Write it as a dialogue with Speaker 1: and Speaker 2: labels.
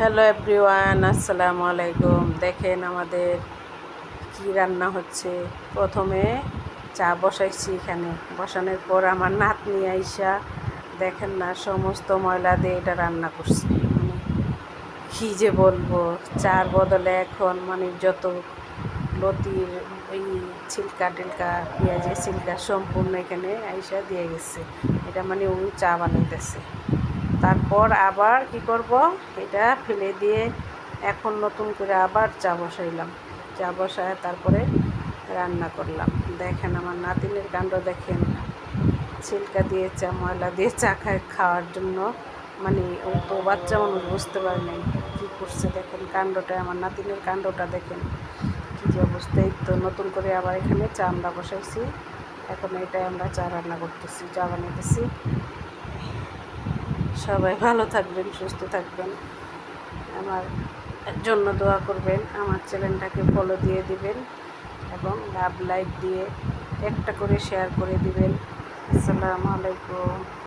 Speaker 1: Hello everyone, আসসালামু আলাইকুম। দেখেন আমাদের কি রান্না হচ্ছে। প্রথমে চা বসাইছি এখানে। বসানোর পর আমার নাতনি আইসা দেখেন না, সমস্ত ময়লা দিয়ে এটা রান্না করছে। মানে কী যে বলব, চার বদলে এখন মানে যত লতির ওই ছিলকা টিলকা, পেঁয়াজের ছিলকা সম্পূর্ণ এখানে আইসা দিয়ে গেছে। এটা মানে ও চা বানাইতেছে। তারপর আবার কি করব? এটা ফেলে দিয়ে এখন নতুন করে আবার চা বসাইলাম। চা বসায় তারপরে রান্না করলাম। দেখেন আমার নাতিনের কাণ্ড দেখেন। ছিলকা দিয়ে চা, ময়লা দিয়ে চা খায় খাওয়ার জন্য। মানে ও তো বাচ্চা মানুষ, বুঝতে পারে নাই কী করছে। দেখেন কাণ্ডটা, আমার নাতিনের কাণ্ডটা দেখেন। কী যে অবস্থায় তো নতুন করে আবার এখানে চা আমরা বসাইছি। এখন এটাই আমরা চা রান্না করতেছি, চা বানাইতেছি। সবাই ভালো থাকবেন, সুস্থ থাকবেন। আমার জন্য দোয়া করবেন, আমার চ্যানেলটাকে ফলো দিয়ে দিবেন এবং লাভ লাইক দিয়ে একটা করে শেয়ার করে দিবেন। আসসালামু আলাইকুম।